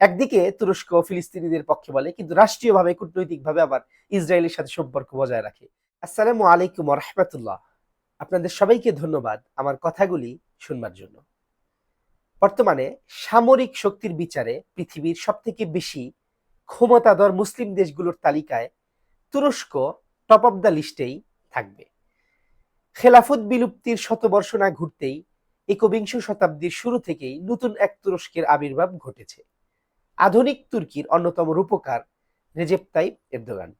একদিকে তুরস্ক ফিলিস্তিনিদের পক্ষে বলে, কিন্তু রাষ্ট্রীয়ভাবে, কূটনৈতিকভাবে আবার ইসরায়েলের সাথে সম্পর্ক বজায় রাখে। আসসালামু আলাইকুম রহমতুল্লাহ। আপনাদের সবাইকে ধন্যবাদ আমার কথাগুলি শুনবার জন্য। বর্তমানে সামরিক শক্তির বিচারে পৃথিবীর সবথেকে বেশি ক্ষমতাধর মুসলিম দেশগুলোর তালিকায় তুরস্ক টপ অব দ্য লিস্টেই থাকবে। খেলাফত বিলুপ্তির শতবর্ষ না ঘুরতেই একবিংশ শতাব্দীর শুরু থেকেই নতুন এক তুরস্কের আবির্ভাব ঘটেছে। আধুনিক তুর্কির অন্যতম রূপকার রেজেপ তাইপ এরদোগান।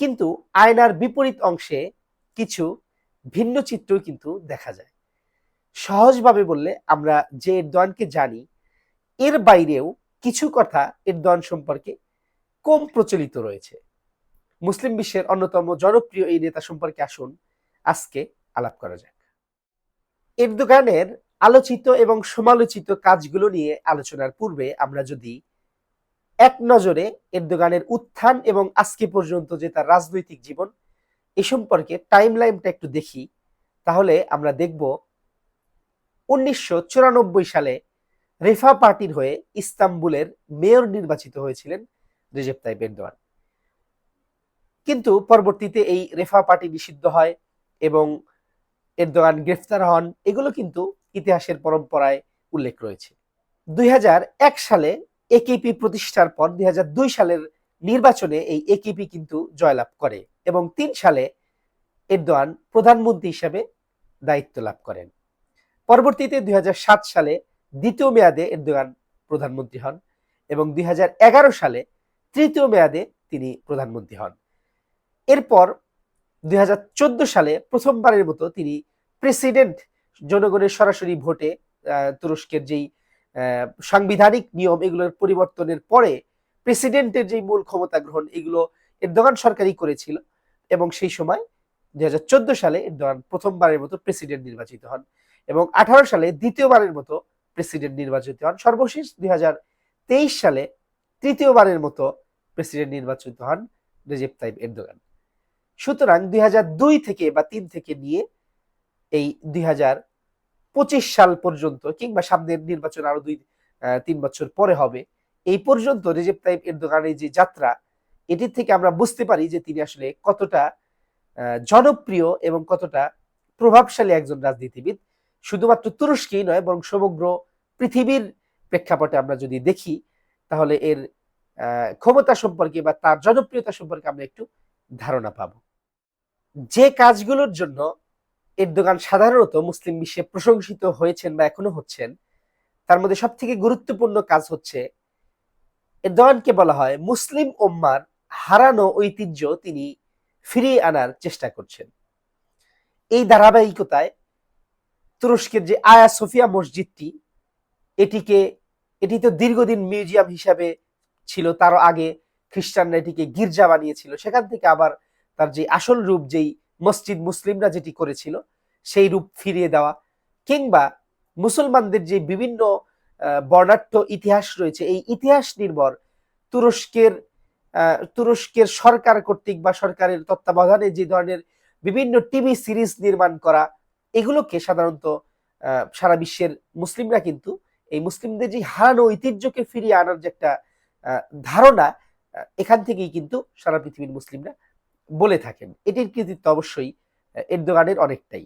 কিন্তু আয়নার বিপরীত অংশে কিছু ভিন্ন চিত্র কিন্তু দেখা যায়। সহজভাবে বললে আমরা যে এরদোয়ানকে জানি, এর বাইরেও কিছু কথা এরদোয়ান সম্পর্কে কম প্রচলিত রয়েছে। মুসলিম বিশ্বের অন্যতম জনপ্রিয় এই নেতা সম্পর্কে আসুন, আজকে আলাপ করা যাক। এরদোগানের আলোচিত এবং সমালোচিত কাজগুলো নিয়ে আলোচনার পূর্বে আমরা যদি এক নজরে এরদোগানের উত্থান এবং আজকে পর্যন্ত যে তার রাজনৈতিক জীবন, এ সম্পর্কে টাইম লাইনটা একটু দেখি। তাহলে আমরা দেখব, উনিশশো চুরানব্বই সালে রেফা পার্টির হয়ে ইস্তাম্বুলের মেয়র নির্বাচিত হয়েছিলেন রেজেপ তাইপ এরদোয়ান। কিন্তু পরবর্তীতে এই রেফা পার্টি নিষিদ্ধ হয় এবং এরদোয়ান গ্রেফতার হন। এগুলো কিন্তু ইতিহাসের পরম্পরায় উল্লেখ রয়েছে। দুই হাজার এক সালে একেপি প্রতিষ্ঠার পর দুই হাজার দুই সালের নির্বাচনে এই একেপি কিন্তু জয়লাভ করে এবং তিন সালে এরদোয়ান প্রধানমন্ত্রী হিসাবে দায়িত্ব লাভ করেন। পরবর্তীতে দুই হাজার সাত সালে দ্বিতীয় মেয়াদে এরদোয়ান প্রধানমন্ত্রী হন এবং দুই হাজার এগারো সালে তৃতীয় মেয়াদে তিনি প্রধানমন্ত্রী হন। এরপর দুই হাজার চোদ্দ সালে প্রথমবারের মতো তিনি প্রেসিডেন্ট জনগণের সরাসরি ভোটে তুরস্কের যেই সাংবিধানিক নিয়ম এগুলোর পরিবর্তনের পরে প্রেসিডেন্টের যে মূল ক্ষমতা গ্রহণ, এগুলো এরদোগান সরকারই করেছিল এবং সেই সময় দু হাজার চোদ্দ সালে এরদোগান প্রথমবারের মতো প্রেসিডেন্ট নির্বাচিত হন এবং আঠারো সালে দ্বিতীয়বারের মতো প্রেসিডেন্ট নির্বাচিত হন। সর্বশেষ দুই হাজার তেইশ সালে তৃতীয়বারের মতো প্রেসিডেন্ট নির্বাচিত হন রেজেপ তাইব এরদোগান। সুতরাং দুই হাজার দুই থেকে বা তিন থেকে নিয়ে এই দুই হাজার পঁচিশ সাল পর্যন্ত কিংবা সামনের নির্বাচন আরও দুই তিন বছর পরে হবে, এই পর্যন্ত রেজেপ তাইব এরদোগানের যে যাত্রা, এটির থেকে আমরা বুঝতে পারি যে তিনি আসলে কতটা জনপ্রিয় এবং কতটা প্রভাবশালী একজন রাজনীতিবিদ। শুধুমাত্র তুরস্কেই নয়, বরং সমগ্র পৃথিবীর প্রেক্ষাপটে আমরা যদি দেখি, তাহলে এর ক্ষমতা সম্পর্কে বা তার জনপ্রিয়তা সম্পর্কে আমরা একটু ধারণা পাব। যে কাজগুলোর জন্য এরদোগান সাধারণত মুসলিম বিশ্বে প্রশংসিত হয়েছেন বা এখনও হচ্ছেন, তার মধ্যে সব থেকে গুরুত্বপূর্ণ কাজ হচ্ছে, এরদোগানকে বলা হয় মুসলিম ওম্মার হারানো ঐতিহ্য তিনি ফিরিয়ে আনার চেষ্টা করছেন। এই ধারাবাহিকতায় তুরস্কের যে আয়া সোফিয়া মসজিদটি, এটিকে, এটি তো দীর্ঘদিন মিউজিয়াম হিসাবে ছিল, তারও আগে খ্রিস্টানরা এটিকে গির্জা বানিয়েছিল, সেখান থেকে আবার তার যে আসল রূপ, যেই মসজিদ মুসলিমরা যেটি করেছিল, সেই রূপ ফিরিয়ে দেওয়া, কিংবা মুসলমানদের যে বিভিন্ন বর্ণাঢ্য ইতিহাস রয়েছে, এই ইতিহাস নির্ভর তুরস্কের তুরস্কের সরকার কর্তৃক বা সরকারের তত্ত্বাবধানে যে ধরনের বিভিন্ন টিভি সিরিজ নির্মাণ করা, এগুলোকে সাধারণত সারা বিশ্বের মুসলিমরা কিন্তু, এই মুসলিমদের যে হারানো ঐতিহ্যকে ফিরিয়ে আনার যে একটা ধারণা এখান থেকেই কিন্তু সারা পৃথিবীর মুসলিমরা বলে থাকেন। এটির কৃতিত্ব অবশ্যই এরদোগানের অনেকটাই।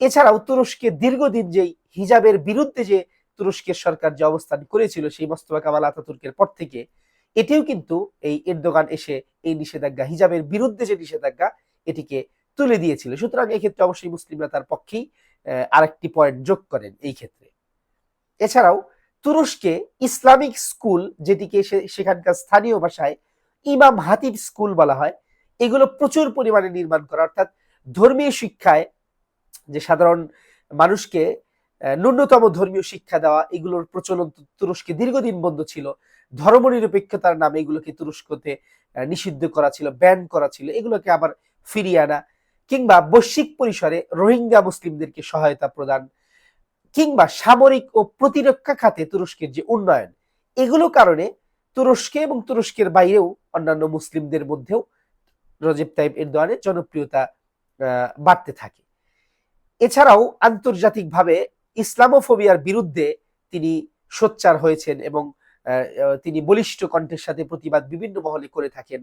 এছাড়াও তুরস্কে দীর্ঘদিন যেই হিজাবের বিরুদ্ধে যে তুরস্কের সরকার যে অবস্থান করেছিল, সেই মোস্তফা কামাল আতাতুর্কের পর থেকে, এটিও কিন্তু এই এরদোগান এসে এই নিষেধাজ্ঞা, হিজাবের বিরুদ্ধে যে নিষেধাজ্ঞা, এটিকে তুলে দিয়েছিল। সুতরাং এই ক্ষেত্রে অবশ্যই মুসলিমরা তার পক্ষেই আরেকটি পয়েন্ট যোগ করেন এই ক্ষেত্রে। এছাড়াও তুরস্কে ইসলামিক স্কুল, যেটিকে সেখানকার স্থানীয় ভাষায় ইমাম হাতিব স্কুল বলা হয় এগুলো প্রচুর পরিমাণে নির্মাণ করা। অর্থাৎ ধর্মীয় শিক্ষায় যে সাধারণ মানুষকে ন্যূনতম ধর্মীয় শিক্ষা দেওয়া, এগুলোর প্রচলন তুরস্কে দীর্ঘদিন বন্ধ ছিল। ধর্মনিরপেক্ষতার নামে এগুলোকে তুরস্কতে নিষিদ্ধ করা ছিল ব্যান করা ছিল। এগুলোকে আবার ফিরিয়ে আনা কিংবা বৈশ্বিক পরিসরে রোহিঙ্গা মুসলিমদেরকে সহায়তা প্রদান কিংবা সামরিক ও প্রতিরক্ষা খাতে তুরস্কের যে উন্নয়ন, এগুলো কারণে তুরস্কে এবং তুরস্কের বাইরেও অন্যান্য মুসলিমদের মধ্যেও রজেব তাইব এরদোয়ানের জনপ্রিয়তা বাড়তে থাকে। এছাড়াও আন্তর্জাতিকভাবে ইসলামোফোবিয়ার বিরুদ্ধে তিনি সোচ্চার হয়েছেন এবং তিনি বলিষ্ঠ কণ্ঠের সাথে প্রতিবাদ বিভিন্ন মহলে করে থাকেন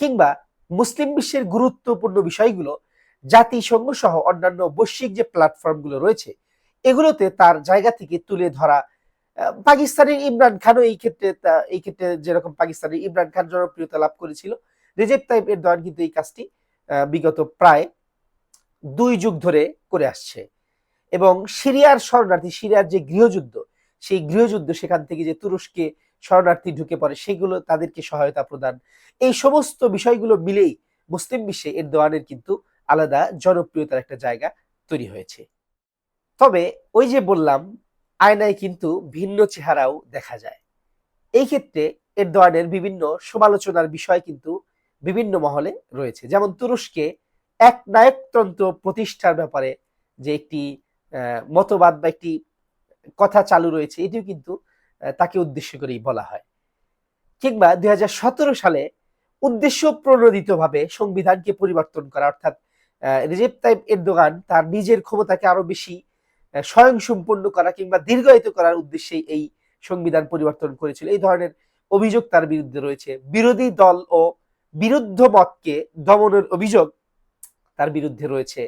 কিংবা মুসলিম বিশ্বের গুরুত্বপূর্ণ বিষয়গুলো জাতিসংঘ সহ অন্যান্য বৈশ্বিক যে প্ল্যাটফর্মগুলো রয়েছে, এগুলোতে তার জায়গা থেকে তুলে ধরা পাকিস্তানের ইমরান খানও এই ক্ষেত্রে এই ক্ষেত্রে যেরকম পাকিস্তানের ইমরান খান জনপ্রিয়তা লাভ করেছিল রেজেপ তাইপ এরদোয়ান কিন্তু এই কাজটি বিগত প্রায় দুই যুগ ধরে করে আসছে। এবং সিরিয়ার শরণার্থী, সিরিয়ার যে গৃহযুদ্ধ, সেই গৃহযুদ্ধ সেখান থেকে যে তুরস্কে শরণার্থী ঢুকে পড়ে, সেগুলো তাদেরকে সহায়তা প্রদান। এই সমস্ত বিষয়গুলো মিলেই মুসলিম বিশ্বে এর দোয়ানের কিন্তু আলাদা জনপ্রিয়তার একটা জায়গা তৈরি হয়েছে। তবে ওই যে বললাম, আয়নায় কিন্তু ভিন্ন চেহারাও দেখা যায়। এই ক্ষেত্রে এর দোয়ানের বিভিন্ন সমালোচনার বিষয় কিন্তু বিভিন্ন মহলে রয়েছে। যেমন তুরস্কে এক নায়কতন্ত্র প্রতিষ্ঠার ব্যাপারে যে একটি মতবাদ বা একটি কথা চালু রয়েছে, এটিও কিন্তু তাকে উদ্দেশ্য করেই বলা হয়। কিংবা দু হাজার সতেরো সালে উদ্দেশ্য প্রণোদিতভাবে সংবিধানকে পরিবর্তন করা, অর্থাৎ রিজেপ তাইপ এরদোগান তার নিজের ক্ষমতাকে আরও বেশি স্বয়ংসম্পন্ন করা কিংবা দীর্ঘায়িত করার উদ্দেশ্যেই এই সংবিধান পরিবর্তন করেছিল। এই ধরনের অভিযোগ তার বিরুদ্ধে রয়েছে। বিরোধী দল ও বিরুদ্ধ মতকে দমনের অভিযোগ তার বিরুদ্ধে রয়েছে।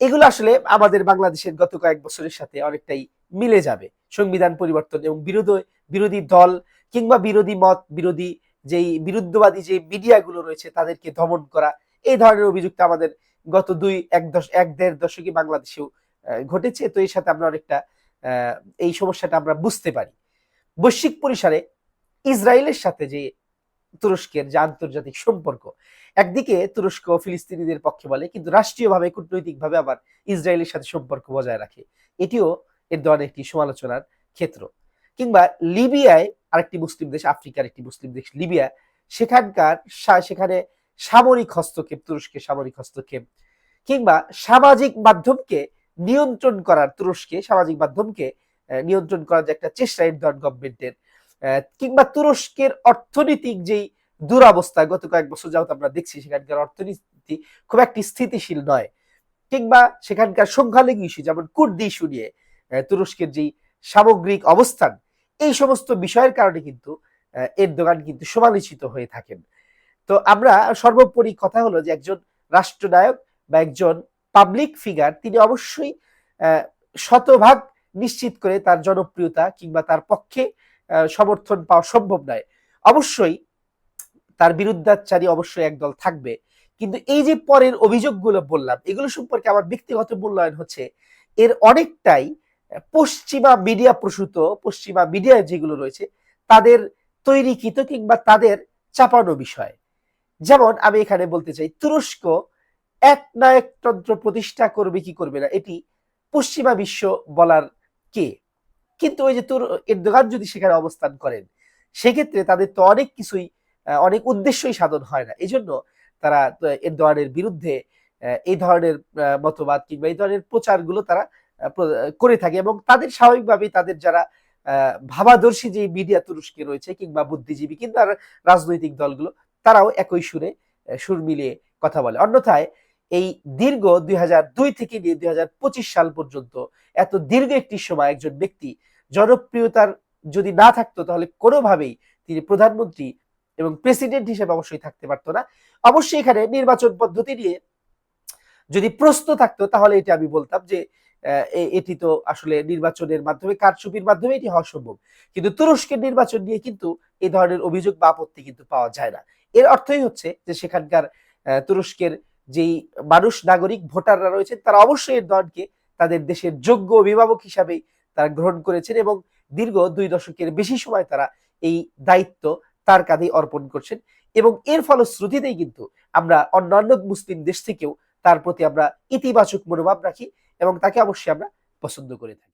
এগুলো আসলে আমাদের বাংলাদেশের গত কয়েক বছরের সাথে অনেকটাই মিলে যাবে। সংবিধান পরিবর্তন এবং বিরোধী বিরোধী দল কিংবা বিরোধী মত, বিরোধী যেই বিরুদ্ধবাদী যে মিডিয়াগুলো রয়েছে তাদেরকে দমন করা, এই ধরনের অভিযোগটা আমাদের গত দুই, এক দশ, এক দেড় দশকে বাংলাদেশেও ঘটেছে। তো এর সাথে আমরা অনেকটা এই সমস্যাটা আমরা বুঝতে পারি। বৈশ্বিক পরিসরে ইসরায়েলের সাথে যে তুরস্কের যে আন্তর্জাতিক সম্পর্ক। একদিকে তুরস্ক ফিলিস্তিনিদের পক্ষে বলে, কিন্তু রাষ্ট্রীয়ভাবে, কূটনৈতিকভাবে আবার ইসরায়েলের সাথে সম্পর্ক বজায় রাখে। এটিও এর ধরনের একটি সমালোচনার ক্ষেত্র। কিংবা লিবিয়ায় আরেকটি মুসলিম দেশ, আফ্রিকার একটি মুসলিম দেশ, লিবিয়া, সেখানকার সেখানে সামরিক হস্তক্ষেপ তুরস্কের সামরিক হস্তক্ষেপ। কিংবা সামাজিক মাধ্যমকে নিয়ন্ত্রণ করার, তুরস্কে সামাজিক মাধ্যমকে নিয়ন্ত্রণ করার যে একটা চেষ্টা এরদোয়ান গভর্নমেন্টের কিংবা তুরস্কের অর্থনৈতিক যেই দুরাবস্থা গত কয়েক বছর যাবত আমরা দেখছি সেখানকার অর্থনীতি খুব একটি স্থিতিশীল নয়। কিংবা সেখানকার সংখ্যালঘু ইস্যু যেমন কুর্দি ইস্যু নিয়ে তুরস্কের যেই সামগ্রিক অবস্থান এই সমস্ত বিষয়ের কারণে কিন্তু আহ, এরদোগান কিন্তু সমালোচিত হয়ে থাকেন। তো আমরা সর্বোপরি কথা হলো যে একজন রাষ্ট্রনায়ক বা একজন পাবলিক ফিগার তিনি অবশ্যই শতভাগ নিশ্চিত করে তার জনপ্রিয়তা কিংবা তার পক্ষে সমর্থন পাওয়া সম্ভব নয়। অবশ্যই তার বিরুদ্ধাচারী অবশ্যই একদল থাকবে। কিন্তু এই যে পরের অভিযোগগুলো বললাম, এগুলো সম্পর্কে আমার ব্যক্তিগত মূল্যায়ন হচ্ছে, এর অনেকটাই পশ্চিমা মিডিয়া প্রসূত, পশ্চিমা মিডিয়া যেগুলো রয়েছে, তাদের তৈরিকৃত কিংবা তাদের চাপানো বিষয়। যেমন আমি এখানে বলতে চাই, তুরস্ক এক নায়কতন্ত্র প্রতিষ্ঠা করবে কি করবে না, এটি পশ্চিমা বিশ্ব বলার কে? কিন্তু ওই যে তুর এরদোগান যদি সেখানে অবস্থান করেন, সেক্ষেত্রে তাদের তো অনেক কিছুই অনেক উদ্দেশ্যই সাধন হয় না। এই জন্য তারা এরদোয়ানের বিরুদ্ধে এই ধরনের মতবাদ কিংবা এই ধরনের প্রচারগুলো তারা করে থাকে এবং তাদের স্বাভাবিকভাবেই তাদের যারা ভাবাদর্শী যে মিডিয়া তুরস্কে রয়েছে কিংবা বুদ্ধিজীবী কিংবা রাজনৈতিক দলগুলো, তারাও একই সুরে সুর মিলিয়ে কথা বলে। অন্যথায় এই দীর্ঘ দুই হাজার দুই থেকে নিয়ে দুই হাজার পঁচিশ সাল পর্যন্ত এত দীর্ঘ একটি সময় একজন ব্যক্তি জনপ্রিয়তার যদি না থাকতো, তাহলে কোনোভাবেই তিনি প্রধানমন্ত্রী এবং প্রেসিডেন্ট হিসেবে অবশ্যই থাকতে পারতো না। অবশ্যই এখানে নির্বাচন পদ্ধতি নিয়ে যদি প্রশ্ন থাকতো, তাহলে এটা আমি বলতাম যে এটি তো আসলে নির্বাচনের মাধ্যমে, কারচুপির মাধ্যমে এটি হওয়া সম্ভব। কিন্তু তুরস্কের নির্বাচন নিয়ে কিন্তু এই ধরনের অভিযোগ বা আপত্তি কিন্তু পাওয়া যায় না। এর অর্থই হচ্ছে যে, সেখানকার তুরস্কের যেই মানুষ, নাগরিক, ভোটাররা রয়েছেন, তারা অবশ্যই এর দলকে তাদের দেশের যোগ্য অভিভাবক হিসাবেই তারা গ্রহণ করেছেন এবং দীর্ঘ দুই দশকের বেশি সময় তারা এই দায়িত্ব তার কাঁধেই অর্পণ করছেন এবং এর ফলশ্রুতিতেই কিন্তু আমরা অন্যান্য মুসলিম দেশ থেকেও তার প্রতি আমরা ইতিবাচক মনোভাব রাখি এবং তাকে অবশ্যই আমরা পছন্দ করে থাকি।